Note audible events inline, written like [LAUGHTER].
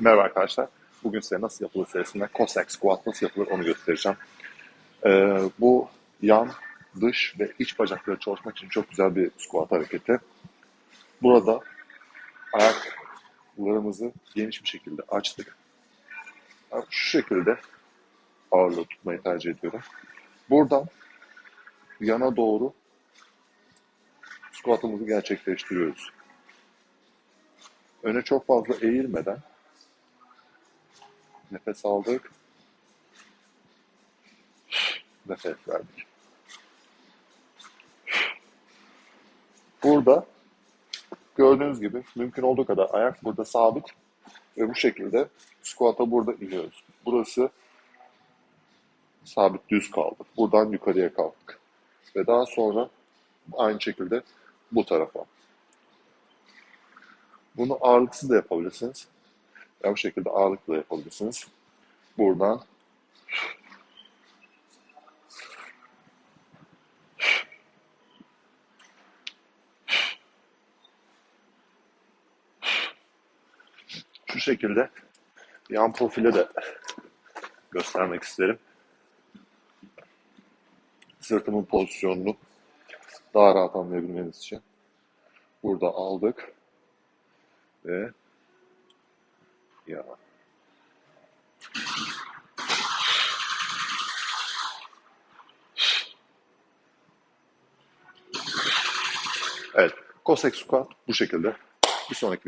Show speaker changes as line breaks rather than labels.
Merhaba arkadaşlar. Bugün size nasıl yapılır serisinde Cossack Squat nasıl yapılır onu göstereceğim. Ee, bu yan, dış ve iç bacakları çalışmak için çok güzel bir squat hareketi. Burada ayaklarımızı geniş bir şekilde açtık. Şu şekilde ağırlığı tutmayı tercih ediyorum. Buradan yana doğru squatımızı gerçekleştiriyoruz. Öne çok fazla eğilmeden [LAUGHS] nefes aldık. Nefes verdik. Burada gördüğünüz gibi mümkün olduğu kadar ayak burada sabit ve bu şekilde squat'a burada iniyoruz. Burası sabit düz kaldı. Buradan yukarıya kalktık. Ve daha sonra aynı şekilde bu tarafa. Bunu ağırlıksız da yapabilirsiniz. Ya bu şekilde ağırlıkla yapabilirsiniz. Buradan şu şekilde yan profile de göstermek isterim. Sırtımın pozisyonunu daha rahat anlayabilmeniz için. Burada aldık ve ya Evet. Cossack squat bu şekilde. Bir sonraki